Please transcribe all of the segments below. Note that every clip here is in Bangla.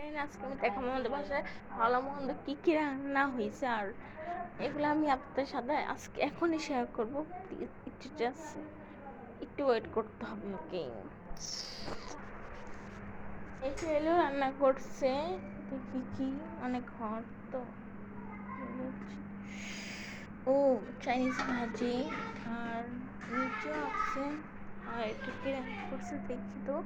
জানি না, আজকে আমি দেখাবো আমাদের বাসায় ভালো মন্দ কি কি রান্না হয়েছে আর এগুলো আমি আপনাদের সাথে আজকে এখনই শেয়ার করব। একটু জাস্ট একটু ওয়েট করতে হবে ওকে এসে এলো রান্না করছে, দেখি কি, অনেক হট তো। ও চাইনিজ ভাজি আর নিচেও আছে। আর এটা কি রান্না করছে দেখি তো।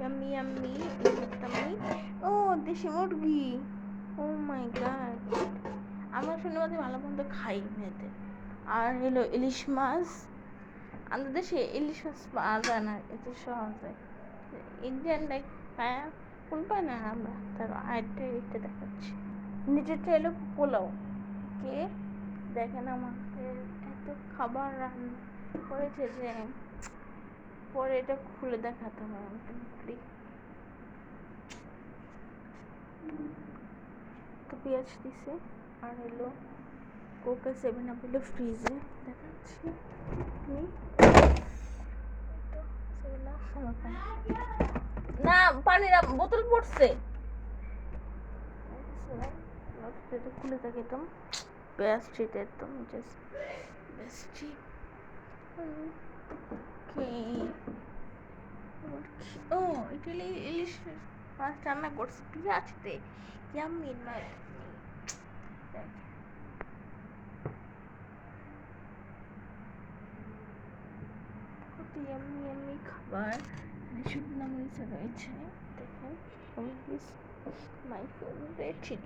ইয়াম্মি ইয়াম্মি ইয়াম্মি ও দেশি মুরগি ও মাই গড আমরা শুনে মাঝে ভালো মন্দ খাই মেয়েতে আর হলো ইলিশ মাছ। আমাদের দেশে ইলিশ মাছ পাওয়া যায় না, এত সহজে। ইন্ডিয়ান লাইক পায় কোন পায় না আমরা। তার আরেকটা এটা দেখাচ্ছি। নিচেরটা এলো পোলাও। কে? দেখেন আমাকে এত খাবার রান্না করেছে যে পরে এটা খুলে দেখাতে হবে আমাকে তো পেঁয়াজ দিছে, আর এলো কোকা সেভেন আপ এলো ফ্রিজে দেখাচ্ছি। আপনি না পানি না বোতল পড়ছে। খুলে থাকে একদম বেস্ট একদম জাস্ট বেস্ট ও এটা ইলিশ মাছ রান্না করছে পেঁয়াজতে ইয়াম্মি নয় ইয়াম্মি ইয়াম্মি খাবার শুকনো মরিচ রয়েছে দেখেন মাই ফেভারিট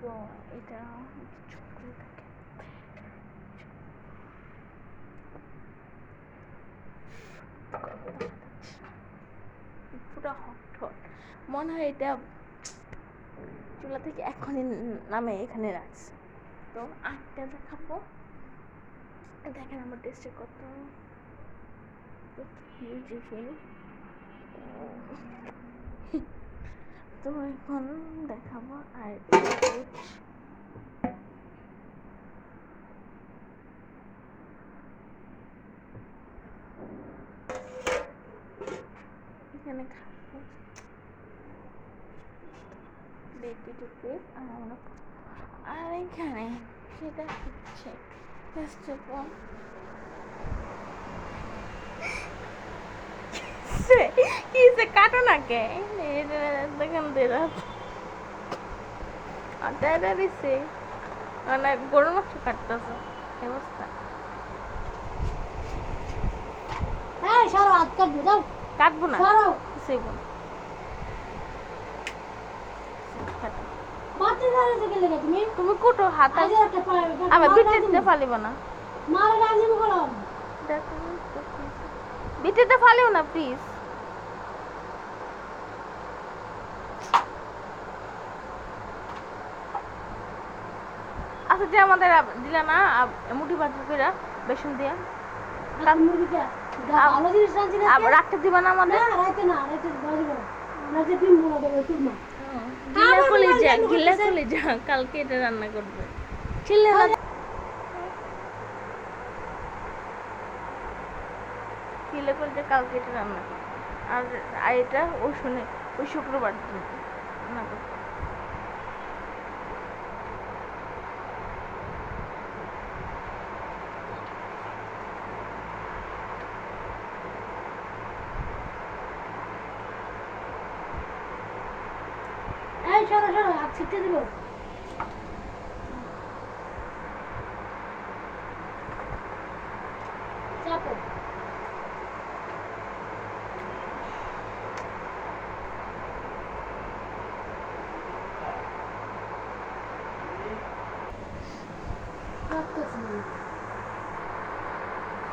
তো এটা চুপ করে থাকে পুরো হট মনে হয় এটা চুলা থেকে এখনই নামে এখানে রাখছে। তো আটটা দেখাবো। দেখেন আমার টেস্টে কত। তো এখন দেখাবো আর এখানে খাব। বেটি টুপি আর আমরা আর এখানে সেটা হচ্ছে কাটো না কে মানে গরু মাংস কাটতেছে অবস্থা? হ্যাঁ সরো হাত কাটবো কাটবো না? তুমি? কুটো হাত বিটিতে ফালিব না। বিটিতে ফালিও না প্লিজ আচ্ছা যে আমাদের দিলা না ভাজি করে বেসন দিয়া। মুরগিটা আবার রাখতে দিবা না আমাদের? গিলা যা গিলা। যা কালকে এটা রান্না করবে। ছিলে গিলা কলে কালকে এটা রান্না করবে। আর এটা ও শুনে ওই শুক্রবার রান্না করবে। সরো সরো হাত ছিটতে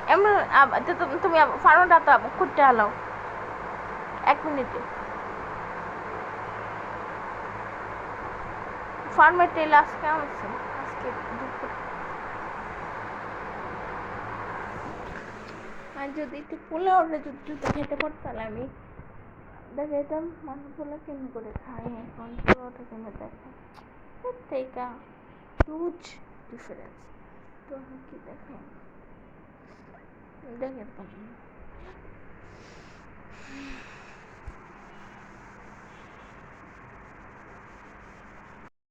এমন তুমি- তুমি ফার্মটা তো খুঁজতে হালাও এক মিনিটে। ফার্মের তেল আজকে আনছে আজকে দুপুর। আর যদি একটু পোলাওটা যদি যদি খেতে পারতাম, আমি দেখাইতাম মানুষ পোলা কেমন করে খাই এখন পোলাওটা কেমন দেখে থেকে হিউজ ডিফারেন্স তো আমি কি দেখাই? দেখেন